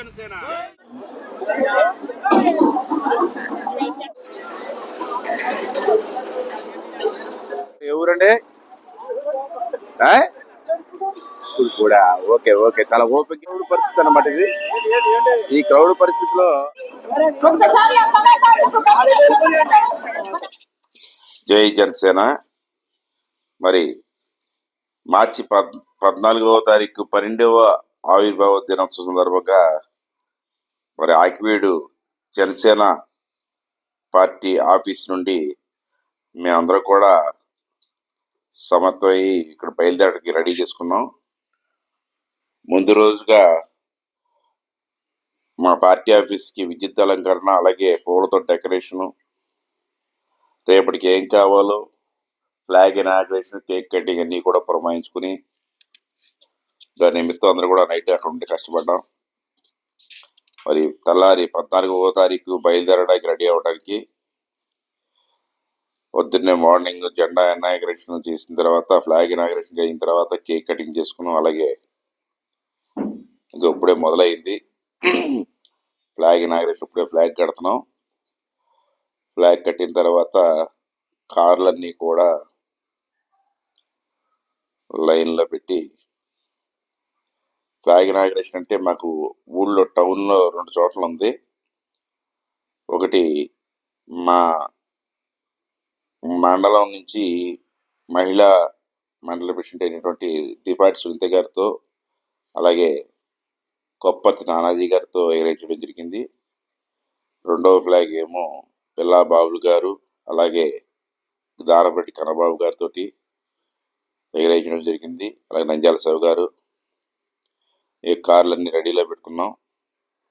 జనసేన ఎవరండి కూడా okay okay. చాలా ఓపిక క్రౌడ్ పరిస్థితి అన్నమాట ఇది. ఈ క్రౌడ్ పరిస్థితిలో జై జనసేన మరి మార్చి పద్ పద్నాలుగవ తారీఖు పన్నెండవ ఆవిర్భావ దినోత్సవం సందర్భంగా మరి ఆకివీడు జనసేన పార్టీ ఆఫీస్ నుండి మేమందరం కూడా సమర్థమై ఇక్కడ బయలుదేరడానికి రెడీ చేసుకున్నాం. ముందు రోజుగా మా పార్టీ ఆఫీస్కి విద్యుత్ అలంకరణ అలాగే పూలతో డెకరేషను. రేపటికి ఏం కావాలో ఫ్లాగ్ ఇనాగ్రేషన్ కేక్ కటింగ్ అన్ని కూడా పురమాయించుకుని దాని నిమిత్తం అందరూ కూడా నైట్ అక్కడ ఉండి కష్టపడ్డాం. మరి తెల్లారి పద్నాలుగవ తారీఖు బయలుదేరడానికి రెడీ అవ్వడానికి పొద్దున్నే మార్నింగ్ జెండా ఇనాగ్రేషన్ చేసిన తర్వాత ఫ్లాగ్ ఇనాగ్రేషన్ అయిన తర్వాత కేక్ కటింగ్ చేసుకున్నాం. అలాగే ఇంకా ఇప్పుడే మొదలైంది. ఫ్లాగ్ ఇనాగ్రేషన్ ఇప్పుడే ఫ్లాగ్ కడుతున్నాం. ఫ్లాగ్ కట్టిన తర్వాత కార్లన్నీ కూడా లైన్లో పెట్టి రాగి నాగరేష్ అంటే మాకు ఊళ్ళో టౌన్లో రెండు చోట్ల ఉంది. ఒకటి మా మండలం నుంచి మహిళా మండల ప్రెసిడెంట్ అయినటువంటి దీపాటి సునీత గారితో అలాగే కొప్పతి నానాజీ గారితో ఎగరేయించడం జరిగింది. రెండవ ఫ్లాగ్ ఏమో పిల్లా బాబులు గారు అలాగే దారపట్టి కన్నబాబు గారితో ఎగరేయించడం జరిగింది. అలాగే నంజాల శివ గారు ఈ కార్లన్నీ రెడీలో పెట్టుకున్నాం.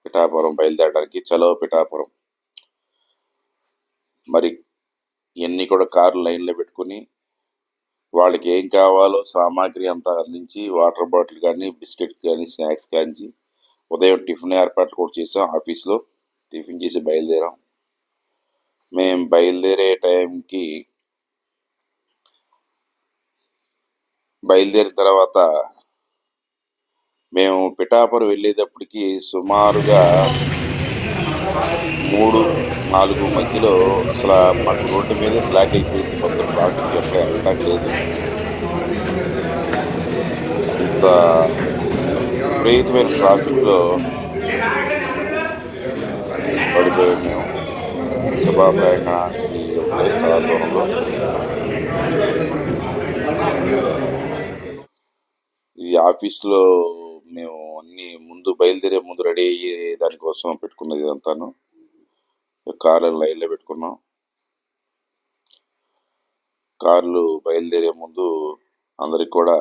పిఠాపురం బయలుదేరడానికి చలో పిఠాపురం. మరి ఇవన్నీ కూడా కార్లు లైన్లో పెట్టుకుని వాళ్ళకి ఏం కావాలో సామాగ్రి అంతా అందించి వాటర్ బాటిల్ కానీ బిస్కెట్ కానీ స్నాక్స్ కానీ ఉదయం టిఫిన్ ఏర్పాట్లు కూడా చేసాం ఆఫీస్లో. టిఫిన్ చేసి బయలుదేరాం. మేము బయలుదేరే టైంకి బయలుదేరిన తర్వాత మేము పిఠాపురం వెళ్ళేటప్పటికి సుమారుగా మూడు నాలుగు మధ్యలో అసలు మాకు రోడ్డు మీద బ్లాక్ అయిపోయింది. మొత్తం ట్రాఫిక్ ఎక్కడ వెళ్ళడానికి లేదు. ఇంత విపరీతమైన ట్రాఫిక్లో పడిపోయాం మేము. సభా ప్రయాణానికి చాలా దూరంలో ఈ ఆఫీస్లో మేము అన్ని ముందు బయలుదేరే ముందు రెడీ అయ్యే దానికోసం పెట్టుకున్నది ఇదంతాను. కార్లు లైన్లో పెట్టుకున్నాం. కార్లు బయలుదేరే ముందు అందరికి కూడా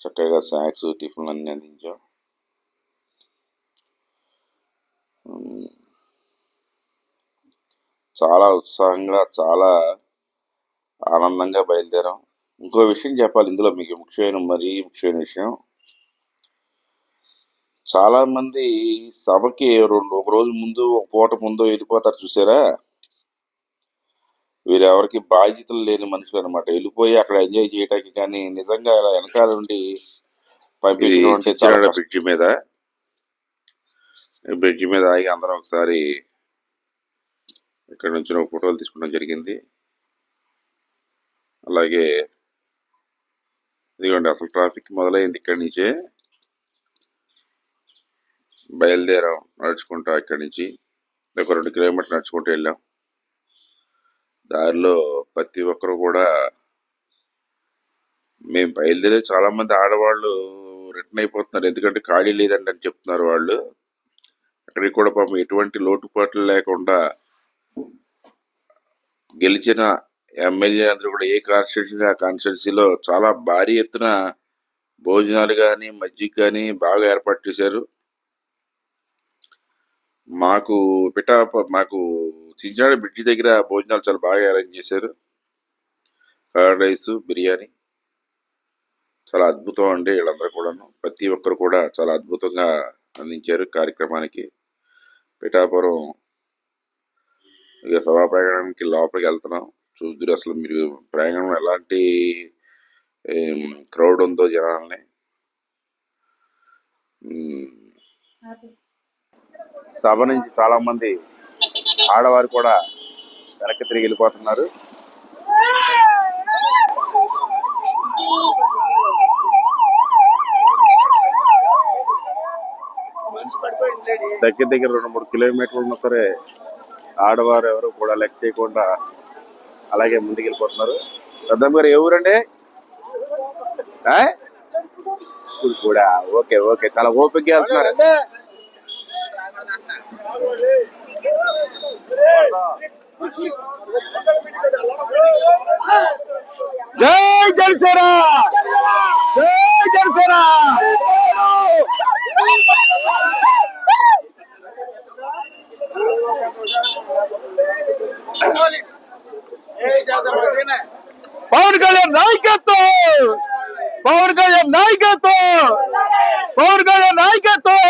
చక్కగా స్నాక్స్ టిఫిన్లు అన్నీ అందించాం. చాలా ఉత్సాహంగా చాలా ఆనందంగా బయలుదేరాం. ఇంకో విషయం చెప్పాలి ఇందులో మీకు ముఖ్యమైన మరీ ముఖ్యమైన విషయం. చాలా మంది సభకి రెండు ఒక రోజు ముందు ఒక పూట ముందు వెళ్ళిపోతారు చూసారా? వీరెవరికి బాధ్యతలు లేని మనుషులు అనమాట వెళ్ళిపోయి అక్కడ ఎంజాయ్ చేయడానికి కానీ నిజంగా ఇలా వెనకాల నుండి పంపించడం బ్రిడ్జ్ మీద బ్రిడ్జ్ మీద ఆగి అందరం ఒకసారి ఇక్కడ నుంచి ఒక ఫోటోలు తీసుకోవడం జరిగింది. అలాగే ఇదిగోండి అసలు ట్రాఫిక్ మొదలైంది ఇక్కడి నుంచే. బయలుదేరాం నడుచుకుంటా ఇక్కడి నుంచి. ఒక రెండు కిలోమీటర్లు నడుచుకుంటూ వెళ్ళాం. దారిలో ప్రతి ఒక్కరు కూడా మేము బయలుదేరే చాలామంది ఆడవాళ్ళు రిటర్న్ అయిపోతున్నారు. ఎందుకంటే ఖాళీ లేదండి అని చెప్తున్నారు వాళ్ళు. అక్కడికి కూడా పాపం ఎటువంటి లోటుపాట్లు లేకుండా గెలిచిన ఎమ్మెల్యే అందరూ కూడా ఏ కాన్స్టిట్యూన్సీ ఆ కాన్స్టిట్యూన్సీలో చాలా భారీ ఎత్తున భోజనాలు కానీ మజ్జిగ కానీ బాగా ఏర్పాటు చేశారు. మాకు పిఠా మాకు చించాడ బ్రిడ్జి దగ్గర భోజనాలు చాలా బాగా అరేంజ్ చేశారు. కర్డ్ రైస్ బిర్యానీ చాలా అద్భుతం అండి వీళ్ళందరూ కూడాను. ప్రతి ఒక్కరు కూడా చాలా అద్భుతంగా అందించారు కార్యక్రమానికి. పిఠాపురం ఇక సభా ప్రయాణానికి లోపలికి వెళ్తున్నాం. చూద్దరు అసలు మీరు ప్రయాణం ఎలాంటి క్రౌడ్ ఉందో జనాల్ని. సభ నుంచి చాలామంది ఆడవారు కూడా వెనక్కి తిరిగి వెళ్ళిపోతున్నారు. దగ్గర దగ్గర రెండు మూడు కిలోమీటర్లు ఉన్నా సరే ఆడవారు ఎవరు కూడా లెక్క చేయకుండా అలాగే ముందుకు వెళ్ళిపోతున్నారు. పెద్దమ్మ గారు ఏ ఊరండి? ఇప్పుడు కూడా. Okay okay. చాలా ఓపికగా వెళ్తున్నారు. జై జనసేన జై జనసేన పవన్ కళ్యాణ్ నాయకత్వం పవన్ కళ్యాణ్ నాయకత్వం పవన్ కళ్యాణ్ నాయకత్వం జై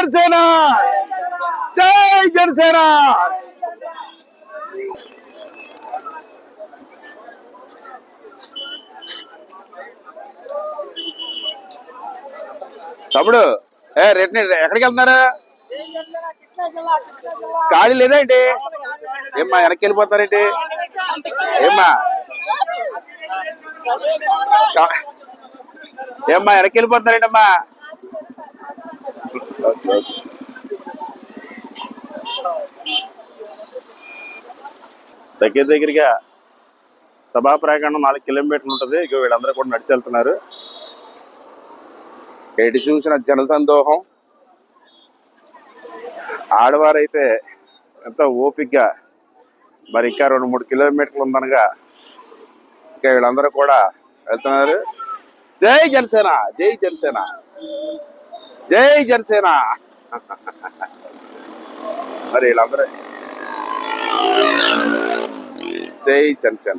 జనసేన! జై జనసేన! తమ్ముడు ఏ రేపు ఎక్కడికి వెళ్తున్నారు? ఖాళీ లేదా ఏంటి? ఏమ్మా వెనక్కి వెళ్ళిపోతారేంటి ఏమ్మా? ఏమ్మా వెనక్కి వెళ్ళిపోతున్నారేంటమ్మా దగ్గర దగ్గరగా సభా ప్రాంగణం నాలుగు కిలోమీటర్లు ఉంటుంది. ఇక వీళ్ళందరూ కూడా నడిచి వెళ్తున్నారు. ఎటు చూసిన జన సందోహం ఆడవారైతే ఎంతో ఓపిగ్గా మరి ఇంకా రెండు మూడు కిలోమీటర్లు ఉందనగా ఇంకా వీళ్ళందరూ కూడా వెళ్తున్నారు. జై జనసేన! జై జనసేన! జై జనసేన. మరి వీళ్ళందరూ జై జనసేన.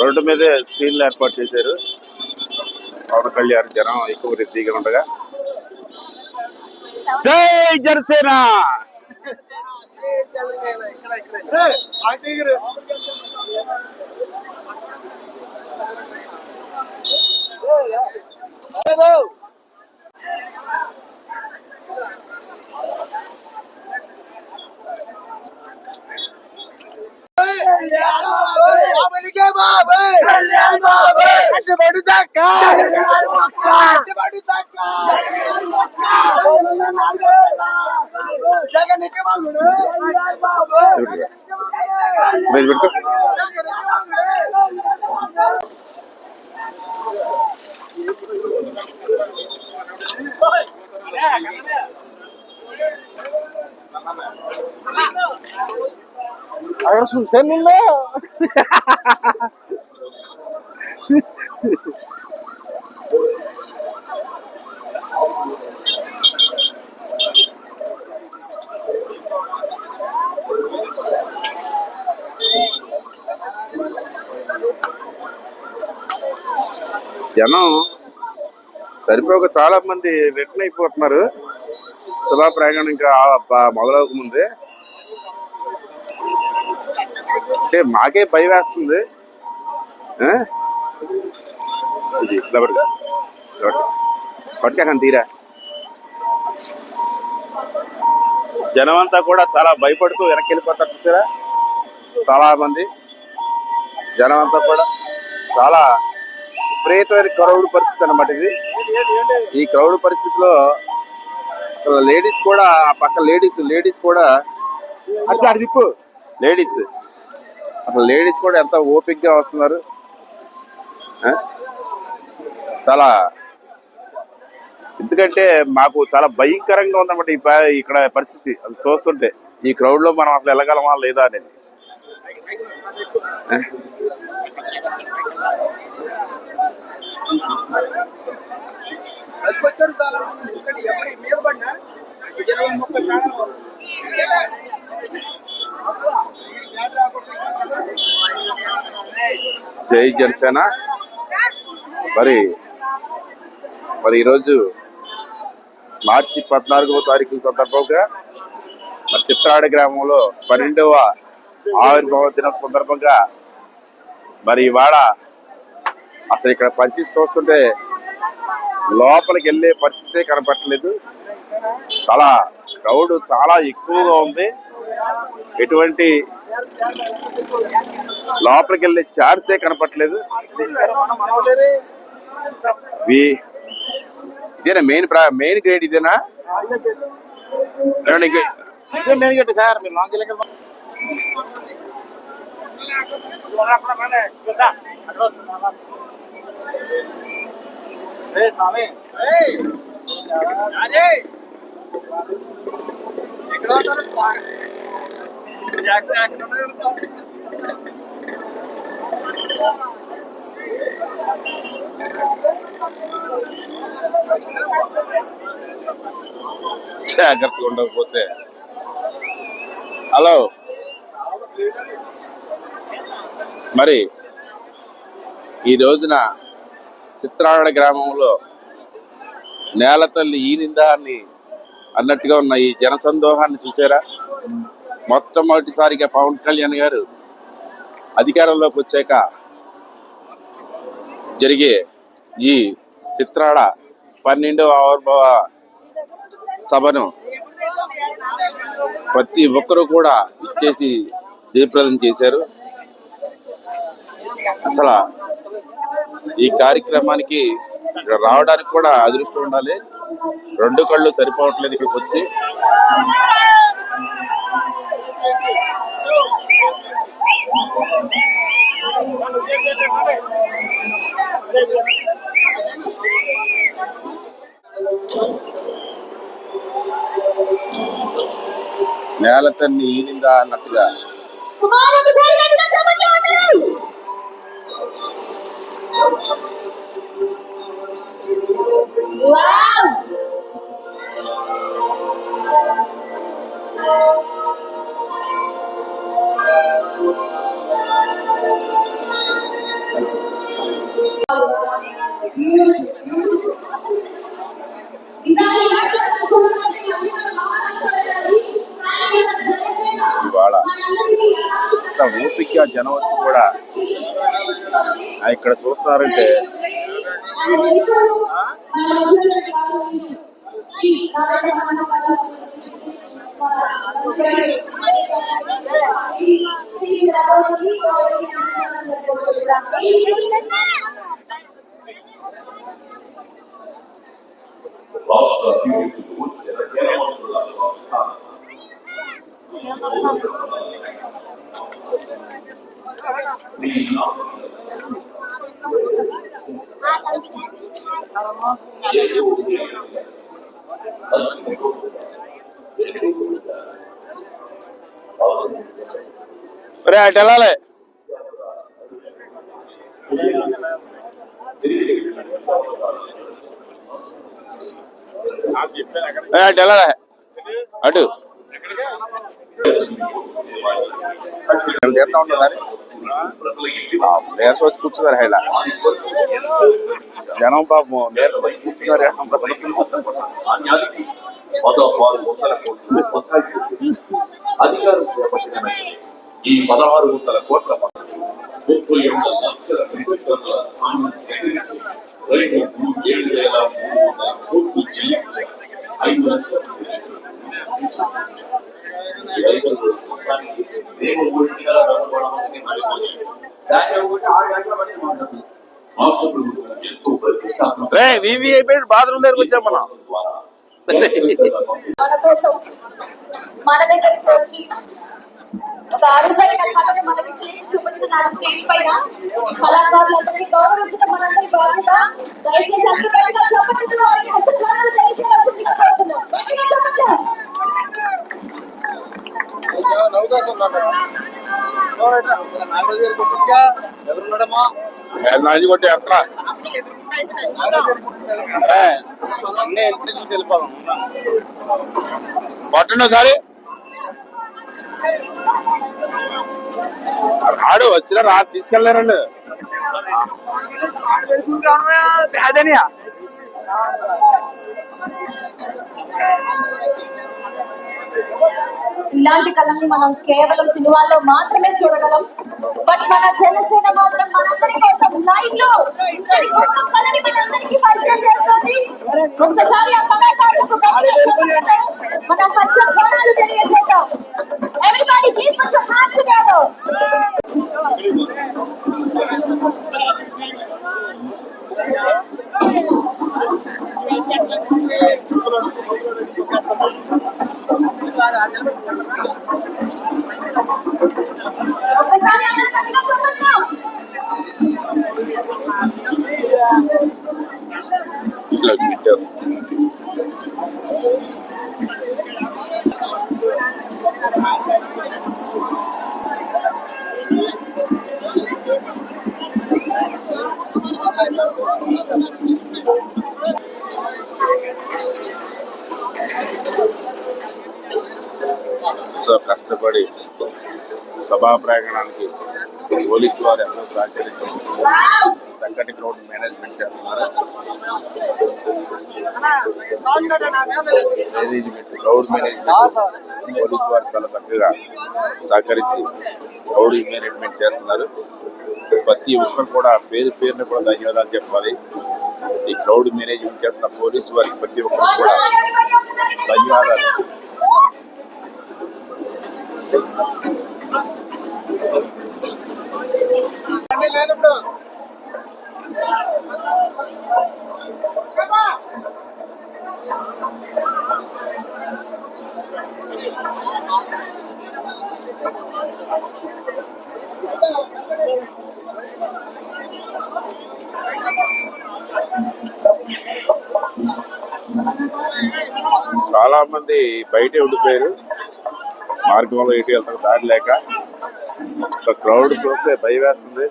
రోడ్డు మీదే స్క్రీన్లు ఏర్పాటు చేశారు. పవన్ కళ్యాణ్ జనం ఎక్కువ రద్దీగా ఉండగా. జై జనసేన! మీద పెట్టుకో అక్కడ చూసాను నిన్న జనం. సరిపోక చాలా మంది రిటర్న్ అయిపోతున్నారు. శుభా ప్రయాణం ఇంకా ఆ- మొదలవక ముందే అంటే మాకే భయం వేస్తుంది? ఇది తీరా. జనం అంతా కూడా చాలా భయపడుతూ వెనక్కి వెళ్ళిపోతారు చూసారా? చాలా మంది జనం అంతా కూడా చాలా విపరీతమైన క్రౌడ్ పరిస్థితి అన్నమాట ఇది. ఈ క్రౌడ్ పరిస్థితిలో లేడీస్ కూడా ఆ పక్క లేడీస్ లేడీస్ కూడా లేడీస్ అసలు లేడీస్ కూడా ఎంత ఓపిక్గా వస్తున్నారు చాలా ఎందుకంటే మాకు చాలా భయంకరంగా ఉందన్నమాట ఈ ఇక్కడ పరిస్థితి. అది చూస్తుంటే ఈ క్రౌడ్లో మనం అసలు వెళ్ళగలమా లేదా అనేది. ఆ? జై జనసేన. మరి మరి ఈరోజు మార్చి పద్నాలుగవ తారీఖు సందర్భంగా మరి చిత్రాడ గ్రామంలో పన్నెండవ ఆవిర్భావ దినం సందర్భంగా మరి ఇవాళ అసలు ఇక్కడ పరిస్థితి చూస్తుంటే లోపలికి వెళ్ళే పరిస్థితే కనపట్టలేదు చాలా క్రౌడ్ చాలా ఎక్కువగా ఉంది. ఎటువంటి లోపలికి వెళ్ళే ఛాన్సే కనపట్లేదు వి- ఇదేనా మెయిన్ మెయిన్ గ్రేడ్ ఇదేనా? మెయిన్ సార్ మీరు లాంగ్ వెళ్ళి జాగ్రత్తగా ఉండకపోతే. హలో. మరి ఈ రోజున చిత్రాడ గ్రామంలో నేల తల్లి ఈనిందా అని అన్నట్టుగా ఉన్న ఈ జనసందోహాన్ని చూసారా? మొట్టమొదటిసారిగా పవన్ కళ్యాణ్ గారు అధికారంలోకి వచ్చాక జరిగే ఈ చిత్రాడ పన్నెండవ ఆవిర్భావ సభను ప్రతి ఒక్కరూ కూడా ఇచ్చేసి జయప్రదం చేశారు. అసలు ఈ కార్యక్రమానికి ఇక్కడ రావడానికి కూడా అదృష్టం ఉండాలి. రెండు కళ్ళు సరిపోవట్లేదు ఇక్కడికి వచ్చి. నేల తన్ని ఈనిందా అన్నట్టుగా కుమార్ ఒకసారి గట్టిగా చప్పట్లు ఇవాళ ఓపిక జనం వచ్చి కూడా ఇక్కడ చూస్తున్నారంటే శ్రీ జనసేన ఇవాళ మనందరికీ ఎలా ఇంత ఓపిక జనం వచ్చి కూడా ఆ ఇక్కడ చూస్తున్నారంటే రాష్ట్ర అభివృద్ధికి వచ్చే జనవనరుల ప్రస్థానం శ్రీ ఒరే అటు వెళ్ళాలి ఏ, అటు వెళ్ళాలి అటు. ఇక్కడ ఉంటారు నేర్స్ వచ్చి కూర్చున్నారు ఇలా జనం పాపం నేర్స్ వచ్చి కూర్చున్నారు. ధాన్యానికి అధికారం చేపట్టిన ఈ పదహారు వందల కోట్ల ముప్పై ఎనిమిది లక్షల మెట్రిక్ టన్నుల ధాన్యం సేకరించి రైతులకు ఏడు వేల మూడు వందల కోట్లు చెల్లించారు ఐదు లక్షల మంది రైతులకు ఈ రైతు దానికి రేపు మూడింటి గల రంగుకోవడం అనేది మళ్ళీ దాన్ని ఒకటి ఆరు గంటల బట్టి మాట్లాడుతుంది రాష్ట్ర ప్రభుత్వం ఎంతో ప్రతిష్టాత్మక రే వివిఐపీ బాత్రూమ్ దగ్గరకు వచ్చాం మనం ద్వారా మన కోసం మన దగ్గరికి వచ్చి ఒక అరుదైన కళని మనకి చేసి చూపిస్తున్నారు స్టేజ్ పైన. కళాకారులందరినీ గౌరవించడం మనందరి బాధ్యత. దయచేసి అందరూ గట్టిగా చప్పట్లతో వారికి హర్షధ్వానాలు తెలియజేయాల్సిందిగా కోరుతున్నాం. గట్టిగా చప్పట్లు నాది కొట్టి ఎక్కడ కొట్టండి ఒకసారి రాడు వచ్చిన రా తీసుకెళ్ళారండి. ఇలాంటి కళల్ని మనం కేవలం సినిమాల్లో మాత్రమే చూడగలం బట్ మన జనసేన మాత్రం మనందరి సభా ప్రయాణానికి పోలీసు వారు ఎంతో సహకరించారు చక్కటి క్రౌడ్ మేనేజ్మెంట్ చేస్తున్నారు. మేనేజ్మెంట్ క్రౌడ్ మేనేజ్మెంట్ పోలీసు వారు చాలా చక్కగా సహకరించి క్రౌడ్ మేనేజ్మెంట్ చేస్తున్నారు. ప్రతి ఒక్కరు కూడా పేరు పేరుని కూడా ధన్యవాదాలు చెప్పాలి. ఈ క్రౌడ్ మేనేజ్మెంట్ చేస్తున్న పోలీసు వారికి ప్రతి ఒక్కరు కూడా ధన్యవాదాలు. చాలా మంది బయటే ఉండిపోయారు. మార్గంలో ఇటు వెళ్తారు దారి లేక. ఇంత క్రౌడ్ చూస్తే భయం వేస్తుంది.